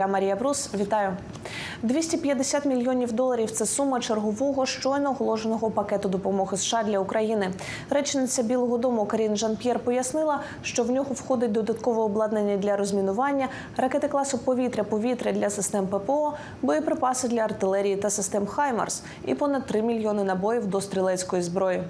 Я Марія Брус, вітаю. 250 мільйонів доларів це сума чергового щойно оголошеного пакету допомоги США для України. Речниця Білого Дому Карін Жан-П'єр пояснила, що в нього входить додаткове обладнання для розмінування, ракети класу повітря-повітря для систем ППО, боєприпаси для артилерії та систем Хаймарс і понад 3 мільйони набоїв до стрілецької зброї.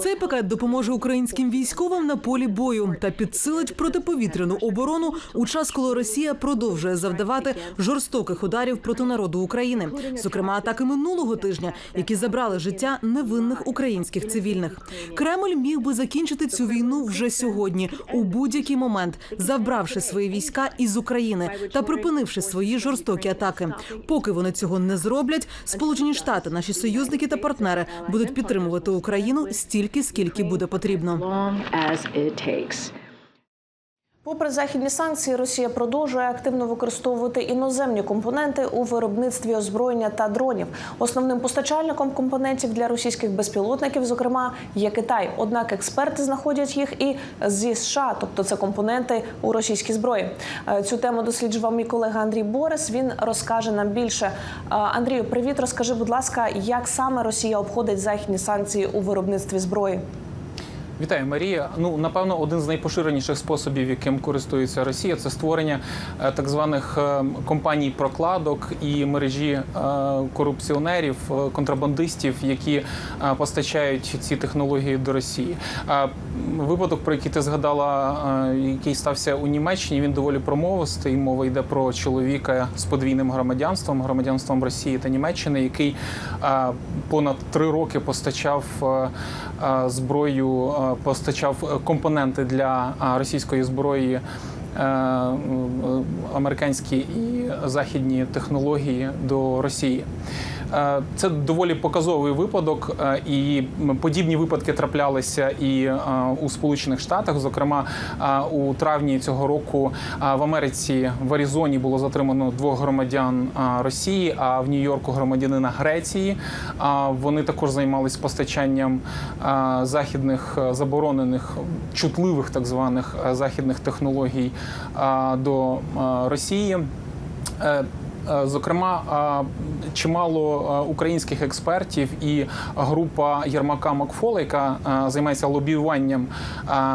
Цей пакет допоможе українським військовим на полі бою та підсилить протиповітряну оборону у час, коли Росія продовжує завдавати жорстоких ударів проти народу України, зокрема атаки минулого тижня, які забрали життя невинних українських цивільних. Кремль міг би закінчити цю війну вже сьогодні, у будь-який момент, забравши свої війська із України та припинивши свої жорстокі атаки. Поки вони цього не зроблять, Сполучені Штати, наші союзники та партнери будуть підтримувати Україну стільки, скільки буде потрібно. Попри західні санкції, Росія продовжує активно використовувати іноземні компоненти у виробництві озброєння та дронів. Основним постачальником компонентів для російських безпілотників, зокрема, є Китай. Однак експерти знаходять їх і зі США, тобто це компоненти у російській зброї. Е, Цю тему досліджував мій колега Андрій Борис. Він розкаже нам більше. Е, Андрію, привіт, розкажи, будь ласка, як саме Росія обходить західні санкції у виробництві зброї? Вітаю, Марія. Ну напевно, один з найпоширеніших способів, яким користується Росія, це створення е, так званих е, компаній прокладок і мережі е, корупціонерів, контрабандистів, які постачають ці технології до Росії. Випадок, про який ти згадала, який стався у Німеччині, він доволі промовистий. Мова йде про чоловіка з подвійним громадянством, громадянством Росії та Німеччини, який понад три роки постачав зброю, постачав е, компоненти для російської зброї. Е, е, Американські і західні технології до Росії. Е, Це доволі показовий випадок, і подібні випадки траплялися і у Сполучених Штатах. Зокрема, у травні цього року в Америці в Аризоні було затримано двох громадян Росії, а в Нью-Йорку громадянина Греції. Вони також займалися постачанням західних заборонених чутливих так званих західних технологій до е, Росії. Е, Зокрема, е, чимало е, українських експертів і група Єрмака Макфола, яка займається лобіюванням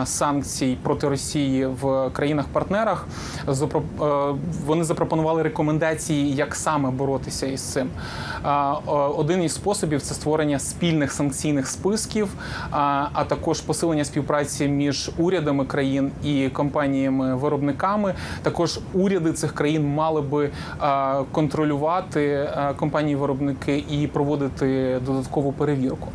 санкцій проти Росії в країнах-партнерах, вони запропонували рекомендації, як саме боротися із цим. Один із способів це створення спільних санкційних списків, а також посилення співпраці між урядами країн і компаніями-виробниками. Також уряди цих країн мали би контролювати е, компанії-виробники і проводити додаткову перевірку.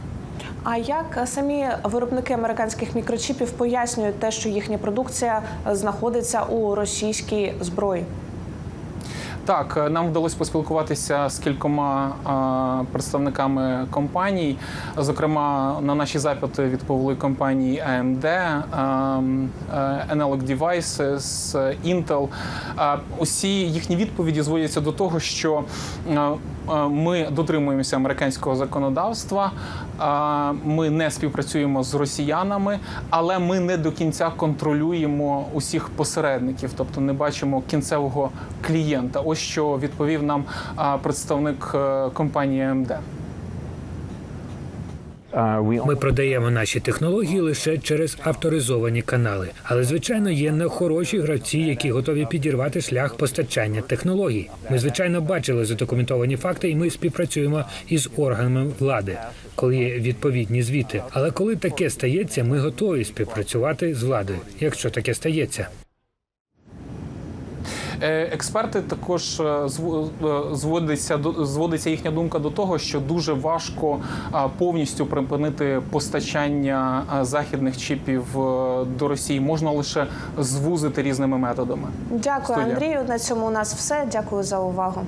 А як е, самі виробники американських мікрочіпів пояснюють те, що їхня продукція е, знаходиться у російській зброї? Так, е, нам вдалося поспілкуватися з кількома е, представниками компаній. Зокрема, на наші запити відповіли компанії AMD, е, е, Analog Devices, Intel. Усі їхні відповіді зводяться до того, що ми дотримуємося американського законодавства, е, ми не співпрацюємо з росіянами, але ми не до кінця контролюємо усіх посередників, тобто не бачимо кінцевого клієнта. Ось що відповів нам представник е, компанії AMD. Ми продаємо наші технології лише через авторизовані канали. Але звичайно є нехороші гравці, які готові підірвати шлях постачання технологій. Ми звичайно бачили задокументовані факти, і ми співпрацюємо із органами влади, коли є відповідні звіти. Але коли таке стається, ми готові співпрацювати з владою, якщо таке стається. Е, Експерти також е, е, зводиться зводиться їхня думка до того, що дуже важко повністю припинити постачання західних чіпів до Росії. Можна лише звузити різними методами. Дякую, Студія. Андрію. На цьому у нас все. Дякую за увагу.